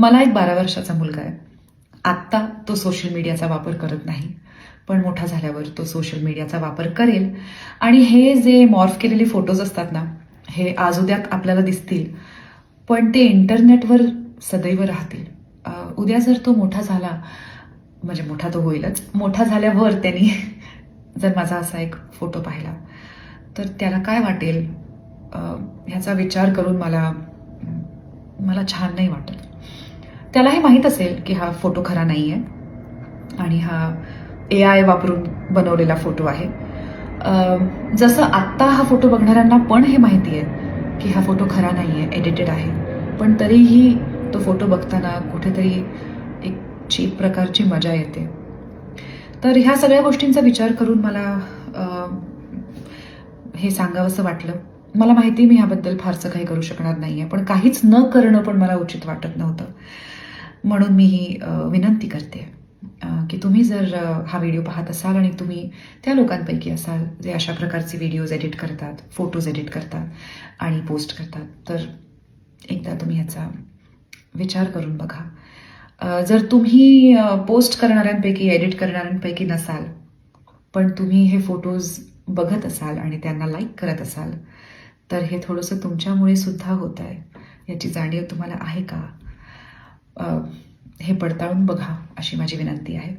मला एक बारा वर्षाचा मुलगा आहे. आत्ता तो सोशल मीडियाचा वापर करत नाही पण मोठा झाल्यावर तो सोशल मीडियाचा वापर करेल. आणि हे जे मॉर्फ केलेले फोटोज असतात ना हे आज उद्या आपल्याला दिसतील पण ते इंटरनेटवर सदैव राहतील. उद्या जर तो मोठा झाला म्हणजे मोठा तो होईलच मोठा झाल्यावर त्यांनी जर माझा असा एक फोटो पाहिला तर त्याला काय वाटेल? ह्याचा विचार करून मला मला छान नाही वाटत. त्याला हे माहीत असेल की हा फोटो खरा नाही आहे आणि हा ए आय वापरून बनवलेला फोटो आहे. जसं आत्ता हा फोटो बघणाऱ्यांना पण हे माहिती आहे की हा फोटो खरा नाही आहे एडिटेड आहे. पण तरीही तो फोटो बघताना कुठेतरी एक चीप प्रकारची मजा येते. तर ह्या सगळ्या गोष्टींचा विचार करून मला हे सांगावंसं वाटलं. मला माहिती मी ह्याबद्दल फारसं काही करू शकणार नाही आहे पण काहीच न करणं पण मला उचित वाटत नव्हतं. म्हणून मी ही विनंती करते की तुम्ही जर हा व्हिडिओ पाहत असाल आणि तुम्ही त्या लोकांपैकी असाल जे अशा प्रकारचे व्हिडिओज एडिट करतात फोटोज एडिट करतात आणि पोस्ट करतात तर एकदा तुम्ही ह्याचा विचार करून बघा. जर तुम्ही पोस्ट करणाऱ्यांपैकी एडिट करणाऱ्यांपैकी नसाल पण तुम्ही हे फोटोज बघत असाल आणि त्यांना लाईक करत असाल तर हे थोडंसं तुमच्यामुळे सुद्धा होत आहे याची जाणीव तुम्हाला आहे का? हे पडताळून बघा अशी माझी विनंती आहे.